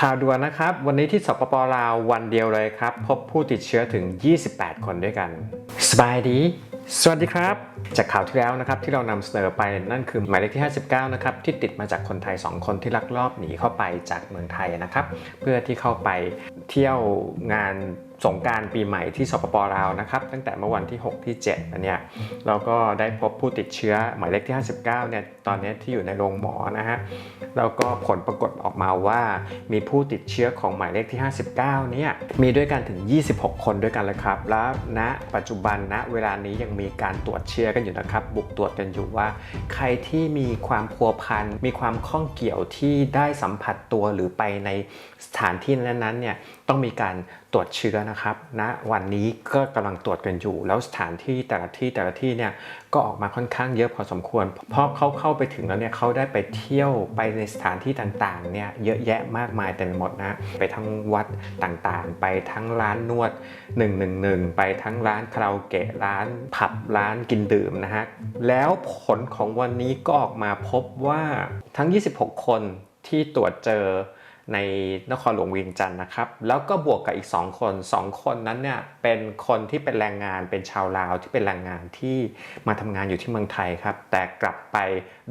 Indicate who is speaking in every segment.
Speaker 1: ข่าวด่วนนะครับ วันนี้ที่สปปลาววันเดียวเลยครับ พบผู้ติดเชื้อถึง 28 คนด้วยกัน สบายดี สวัสดีครับ จากข่าวที่แล้วนะครับที่เรานำเสนอไปนั่นคือหมายเลขที่ 59 นะครับ ที่ติดมาจากคนไทย 2 คนที่ลักลอบหนีเข้าไปจากเมืองไทยนะครับ เพื่อที่เข้าไปเที่ยวงาน สงการปีใหม่ที่สปปลาวนะครับตั้งแต่เมื่อวันที่ 6 ที่7อันเนี้ยเราก็ได้พบผู้ติดเชื้อหมายเลขที่ 59เนี่ยตอนนี้ที่อยู่ในโรงหมอนะฮะแล้วก็ผลปรากฏออกมาว่ามีผู้ติดเชื้อของหมายเลขที่ 59เนี่ยมีด้วยกันถึง 26 คนด้วยกันเลยครับ แล้วณปัจจุบันณเวลานี้ยังมีการตรวจเชื้อกันอยู่นะครับ บุกตรวจกันอยู่ว่า ใครที่มีความพัวพันมีความข้องเกี่ยวที่ได้สัมผัสตัวหรือไปในสถานที่นั้นๆเนี่ย ต้องมีการตรวจเชื้อนะครับณนะวันนี้ก็กำลังตรวจกันอยู่ แล้วสถานที่แต่ละที่แต่ละที่เนี่ยก็ออกมาค่อนข้างเยอะพอสมควรเพราะเขาเข้าไปถึงแล้วเนี่ยเขาได้ไปเที่ยวไปในสถานที่ต่างๆเนี่ยเยอะแยะมากมายเต็มไปหมดนะไปทั้งวัดต่างๆ ไปทั้งร้านนวด 111 ไปทั้งร้านคาราโอเกะร้านผับร้านกินดื่มนะฮะแล้วผลของวันนี้ก็ออกมาพบว่าทั้ง 26 คนที่ตรวจเจอ ในนครหลวงเวียงจันทร์นะครับ แล้วก็บวกกับอีก 2 คน 2 คนนั้นเนี่ยเป็นคนที่เป็นแรงงานเป็นชาวลาวที่เป็นแรงงานที่มาทำงานอยู่ที่เมืองไทยครับ แต่กลับไป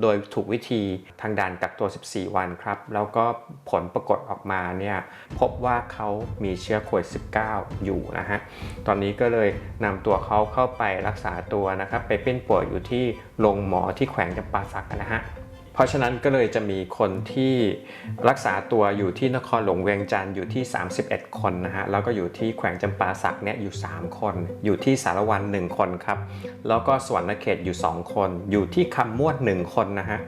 Speaker 1: โดยถูกวิธีทางด่านกักตัว 14 วันครับ แล้วก็ผลปรากฏออกมาเนี่ยพบว่าเขามีเชื้อโควิด -19 อยู่นะฮะ ตอนนี้ก็เลยนำตัวเขาเข้าไปรักษาตัวนะครับ ไปเป็นป่วยอยู่ที่โรงหมอที่แขวงจำปาสักนะฮะ เพราะฉะนั้นก็เลยจะมีคนที่รักษาตัวอยู่ที่นครหลวงเวียงจันทร์อยู่ที่ 31 คนนะฮะแล้วก็อยู่ที่แขวงจำปาสักเนี่ยอยู่ 3 คน อยู่ที่สารวัน 1 คนครับ แล้วก็สวรรณเขตอยู่ 2 คน อยู่ที่คำมวด 1 คนนะฮะ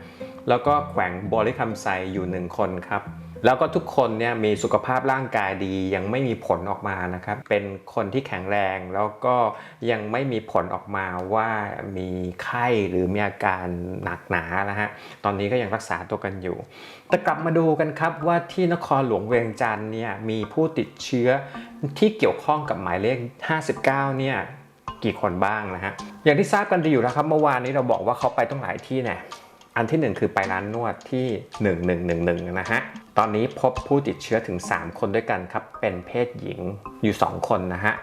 Speaker 1: แล้วก็แขวงบริคำไซอยู่ 1 คนครับ แล้วก็ทุกคนเนี่ยมีสุขภาพร่างกายดียังไม่มีผลออกมานะครับ เป็นคนที่แข็งแรงแล้วก็ยังไม่มีผลออกมาว่ามีไข้หรือมีอาการหนักหนานะฮะตอนนี้ก็ยังรักษาตัวกันอยู่ แต่กลับมาดูกันครับว่าที่นครหลวงเวียงจันทร์เนี่ยมีผู้ติดเชื้อที่เกี่ยวข้องกับหมายเลข 59 เนี่ยกี่คนบ้างนะฮะอย่างที่ทราบกันดีอยู่แล้วครับเมื่อวานนี้เราบอกว่าเขาไปต้องหลายที่เนี่ อันที่ 1 คือไปร้านนวดที่ 1111 นะฮะ ตอนนี้พบผู้ติดเชื้อถึง 3 คนด้วยกันครับ เป็นเพศหญิงอยู่ 2 คนนะฮะ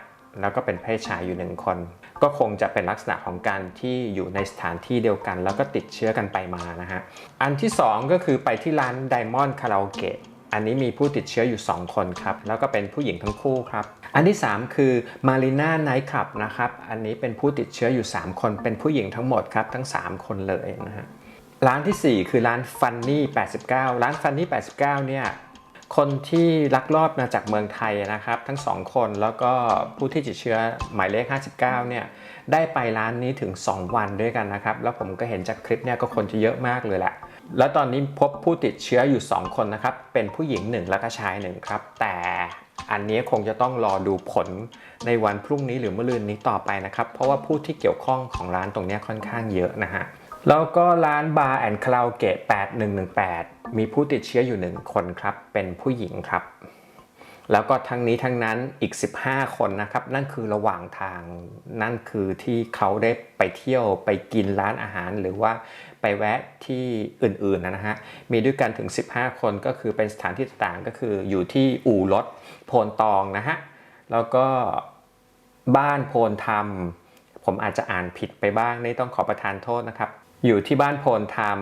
Speaker 1: แล้วก็เป็นเพศชายอยู่ 1 คน ก็คงจะเป็นลักษณะของการที่อยู่ในสถานที่เดียวกัน แล้วก็ติดเชื้อกันไปมานะฮะ อันที่ 2 ก็คือไปที่ร้านไดมอนด์คาราโอเกะอันนี้มีผู้ติดเชื้ออยู่ 2 คนครับ แล้วก็เป็นผู้หญิงทั้งคู่ครับ อันที่ 3 คือมารีนาไนท์คลับนะครับ อันนี้เป็นผู้ติดเชื้ออยู่ 3 คน เป็นผู้หญิงทั้งหมดครับ ทั้ง 3 คนเลยนะฮะ ร้านทีสี่ 4 คือร้านฟันนี่89 ร้านฟันนี่89 เนี่ยคนที่ลักลอบมาจากเมืองไทยนะครับทั้ง 2 คนแล้วก็ผู้ที่ติดเชื้อหมายเลข 59 เนี่ยได้ไปร้านนี้ถึง 2 วันด้วยกันนะครับ แล้วผมก็เห็นจากคลิปเนี่ยก็คนจะเยอะมากเลยแหละ แล้วตอนนี้พบผู้ติดเชื้ออยู่ 2 คนนะครับ เป็นผู้หญิง 1 แล้วก็ชาย 1 ครับ แต่อันนี้คงจะต้องรอดูผลในวันพรุ่งนี้หรือเมะรืนนี้ต่อไปนะครับ เพราะว่าผู้ที่เกี่ยวข้องของร้านตรงนี้ค่อนข้างเยอะนะฮะ แล้วก็ร้านบาร์แอนด์คาราโอเกะ8118 มีผู้ติดเชื้ออยู่ 1 คนครับ เป็นผู้หญิงครับ แล้วก็ทั้งนี้ทั้งนั้นอีก 15 คนนะครับ นั่นคือระหว่างทาง นั่นคือที่เขาได้ไปเที่ยวไปกินร้านอาหารหรือว่าไปแวะที่อื่นๆนะฮะ มีด้วยกันถึง 15 คนก็คือเป็นสถานที่ต่างๆ ก็คืออยู่ที่อู่รถโพนตองนะฮะ แล้วก็บ้านโพนธรรมผมอาจจะอ่านผิดไปบ้างนี่ต้องขอประทานโทษนะครับ อยู่ที่บ้านโพนธรรม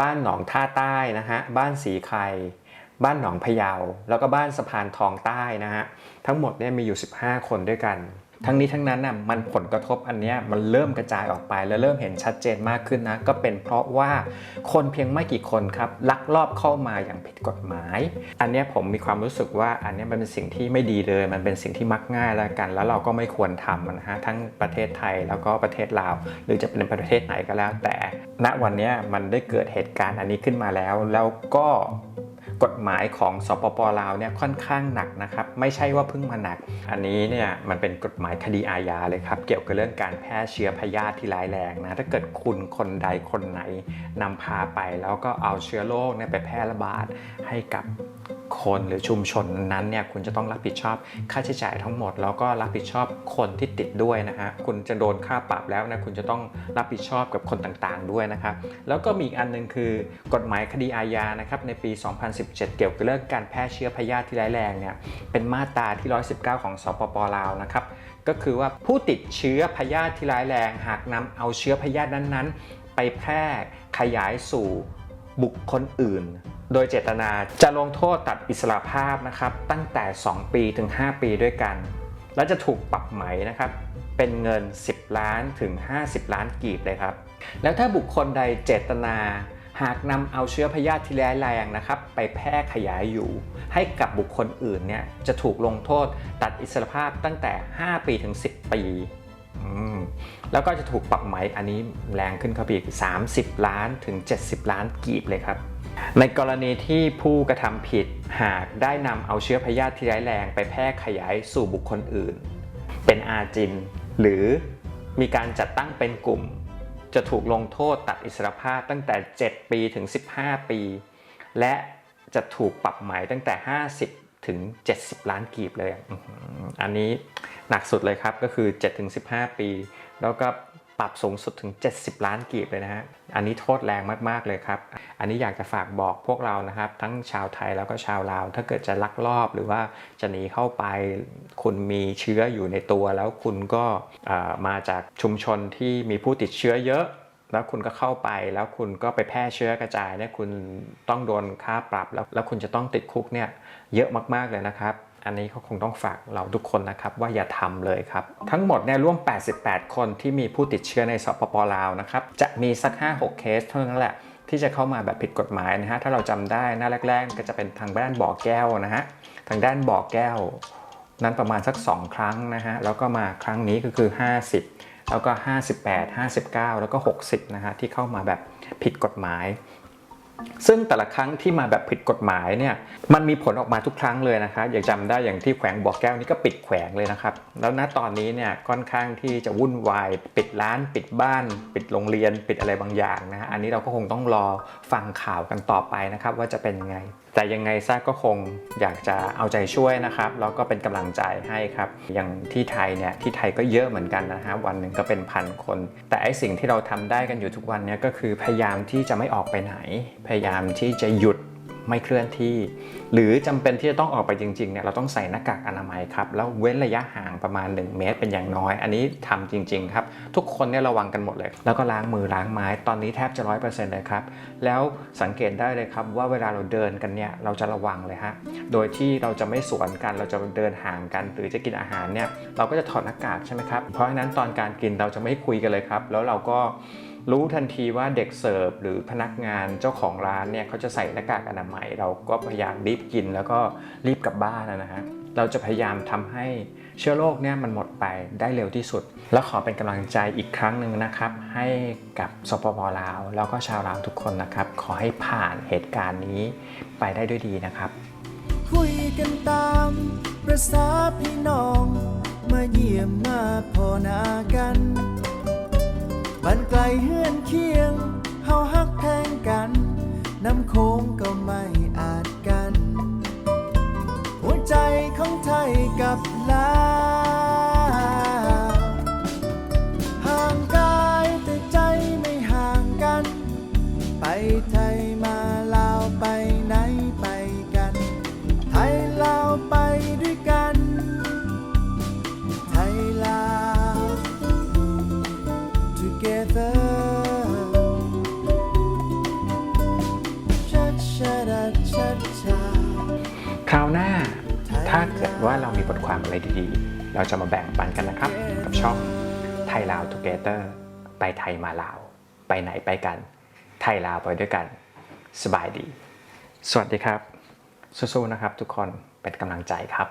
Speaker 1: บ้านหนองท่าใต้นะฮะ บ้านสีไข่บ้านหนองพะเยา แล้วก็บ้านสะพานทองใต้นะฮะ ทั้งหมดเนี่ยมีอยู่ 15 คนด้วยกัน ทั้งนี้ทั้งนั้นน่ะมันผลกระทบอันนี้มันเริ่มกระจายออกไป และเริ่มเห็นชัดเจนมากขึ้นนะ ก็เป็นเพราะว่าคนเพียงไม่กี่คนครับลักลอบเข้ามาอย่างผิดกฎหมาย อันนี้ผมมีความรู้สึกว่าอันนี้มันเป็นสิ่งที่ไม่ดีเลย มันเป็นสิ่งที่มักง่ายแล้วกัน แล้วเราก็ไม่ควรทำนะฮะทั้งประเทศไทยแล้วก็ประเทศลาว หรือจะเป็นประเทศไหนก็แล้ว แต่ณวันนี้มันได้เกิดเหตุการณ์อันนี้ขึ้นมาแล้ว แล้วก็ กฎหมายของสปปลาวเนี่ยค่อนข้างหนักนะครับ ไม่ใช่ว่าเพิ่งมาหนัก อันนี้เนี่ยมันเป็นกฎหมายคดีอาญาเลยครับ เกี่ยวกับเรื่องการแพร่เชื้อพยาธิที่ร้ายแรงนะถ้าเกิดคุณคนใดคนไหนนำพาไป แล้วก็เอาเชื้อโรคเนี่ยไปแพร่ระบาดให้กับ คนหรือชุมชนนั้นเนี่ยคุณจะต้องรับผิดชอบค่าใช้จ่ายทั้งหมด แล้วก็รับผิดชอบคนที่ติดด้วยนะฮะคุณจะโดนค่าปรับแล้วนะคุณจะต้องรับผิดชอบกับคนต่างๆด้วยนะครับแล้วก็มีอีกอันหนึงคือกฎหมายคดีอาญานะครับในปี 2017 เกี่ยวกับเรื่องการแพร่เชื้อพยาธิที่ร้ายแรงเนี่ยเป็นมาตราที่ 119 ของสปปลาวนะครับก็คือว่าผู้ติดเชื้อพยาธิที่ร้ายแรง หากนำเอาเชื้อพยาธินั้นๆ ไปแพร่ขยายสู่ บุคคลอื่น โดยเจตนาจะลงโทษตัดอิสระภาพนะครับ ตั้งแต่ 2 ปีถึง 5 ปีด้วยกัน และจะถูกปรับไหมนะครับ เป็นเงิน 10 ล้านถึง 50 ล้านกีบเลยครับ แล้วถ้าบุคคลใดเจตนาหากนำเอาเชื้อพยาธิที่ร้ายแรงนะครับ ไปแพร่ขยายอยู่ ให้กับบุคคลอื่นเนี่ยจะถูกลงโทษตัดอิสรภาพตั้งแต่ 5 ปีถึง 10 ปี แล้วก็จะถูกปรับไหมอันนี้แรงขึ้นเข้าไปอีก 30 ล้านถึง 70 ล้านกีบเลยครับ ในกรณีที่ผู้กระทำผิดหากได้นำเอาเชื้อพยาธิที่ร้ายแรงไปแพร่ขยายสู่บุคคลอื่น เป็นอาจิน หรือมีการจัดตั้งเป็นกลุ่ม จะถูกลงโทษตัดอิสรภาพตั้งแต่ 7 ปีถึง 15 ปี และจะถูกปรับไหมตั้งแต่ 50 ถึง 70 ล้านกีบเลย อันนี้หนักสุดเลยครับก็คือ7ถึง15 ปี แล้วก็ปรับสูงสุดถึง 70 ล้านกีบเลยนะฮะ อันนี้โทษแรงมาก ๆ เลยครับ อันนี้อยากจะฝากบอกพวกเรานะครับ ทั้งชาวไทยแล้วก็ชาวลาว ถ้าเกิดจะลักลอบหรือว่าจะหนีเข้าไป คุณมีเชื้ออยู่ในตัว แล้วคุณก็มาจากชุมชนที่มีผู้ติดเชื้อเยอะ แล้วคุณก็เข้าไปแล้วคุณก็ไปแพร่เชื้อกระจายเนี่ยคุณต้องโดนค่าปรับแล้วแล้วคุณจะต้องติดคุกเนี่ย เยอะมากๆเลยนะครับ อันนี้ก็คงต้องฝากเราทุกคนนะครับว่าอย่าทำเลยครับ ทั้งหมดเนี่ยร่วม 88 คนที่มีผู้ติดเชื้อในสปปลาวนะครับจะมีสัก 5-6 เคสเท่านั้นแหละที่จะเข้ามาแบบผิดกฎหมายนะฮะ ถ้าเราจำได้หน้าแรก ๆ ก็จะเป็นทางด้านบ่อแก้วนะฮะ ทางด้านบ่อแก้ว นั้นประมาณสัก 2 ครั้งนะฮะ แล้วก็มาครั้งนี้ก็คือ 50 แล้วก็ 58 59 แล้วก็ 60 นะฮะ ที่เข้ามาแบบผิดกฎหมาย ซึ่งแต่ละครั้งที่มาแบบผิดกฎหมายเนี่ยมันมีผลออกมาทุกครั้งเลยนะครับอย่างจำได้อย่างที่แขวงบ่อแก้วนี่ก็ปิดแขวงเลยนะครับ แล้วณตอนนี้เนี่ยค่อนข้างที่จะวุ่นวาย ปิดร้าน ปิดบ้าน ปิดโรงเรียน ปิดอะไรบางอย่างนะฮะอันนี้เราก็คงต้องรอฟังข่าวกันต่อไปนะครับว่าจะเป็นยังไงแต่ยังไงซะก็คงอยากจะเอาใจช่วยนะครับแล้วก็เป็นกำลังใจให้ครับ อย่างที่ไทยเนี่ยที่ไทยก็เยอะเหมือนกันนะฮะวันหนึ่งก็เป็นพันคน แต่ไอสิ่งที่เราทำได้กันอยู่ทุกวันเนี่ยก็คือพยายามที่จะไม่ออกไปไหน พยายามที่จะหยุด ไม่เคลื่อนที่ หรือจำเป็นที่จะต้องออกไปจริงๆเนี่ยเราต้องใส่หน้ากากอนามัยครับแล้วเว้นระยะห่างประมาณ 1 เมตรเป็นอย่างน้อย อันนี้ทำจริงๆครับทุกคนเนี่ยระวังกันหมดเลย แล้วก็ล้างมือล้างไม้ตอนนี้แทบจะร้อยเปอร์เซ็นต์เลยครับแล้วสังเกตได้เลยครับว่าเวลาเราเดินกันเนี่ยเราจะระวังเลยฮะโดยที่เราจะไม่สวนกันเราจะเดินห่างกัน หรือจะกินอาหารเนี่ยเราก็จะถอดหน้ากากใช่ไหมครับเพราะฉะนั้นตอนการกินเราจะไม่คุยกันเลยครับแล้วเราก็ รู้ทันทีว่าเด็กเสิร์ฟหรือพนักงานเจ้าของร้านเนี่ยเขาจะใส่หน้ากากอนามัย เราก็พยายามรีบกินแล้วก็รีบกลับบ้านนะฮะเราจะพยายามทำให้เชื้อโรคเนี่ยมันหมดไปได้เร็วที่สุด แล้วขอเป็นกำลังใจอีกครั้งหนึ่งนะครับ ให้กับสปปลาว แล้วก็ชาวลาวทุกคนนะครับ ขอให้ผ่านเหตุการณ์นี้ไปได้ด้วยดีนะครับ
Speaker 2: คุยกันตามประษาพี่น้อง มาเยี่ยมมาพอหนากัน บ้านไกลเฮือนเคียง เฮาฮักแพงกัน น้ำโค้งก็ไม่อาจกัน หัวใจของไทยกับลาว
Speaker 1: ว่าเรามีบทความอะไรดีๆ เราจะมาแบ่งปันกันนะครับ กับช่องไทยลาว Together ไปไทยมาลาว ไปไหนไปกัน ไทยลาวไปด้วยกัน สบายดี สวัสดีครับสู้ๆนะครับทุกคนเป็นกำลังใจครับ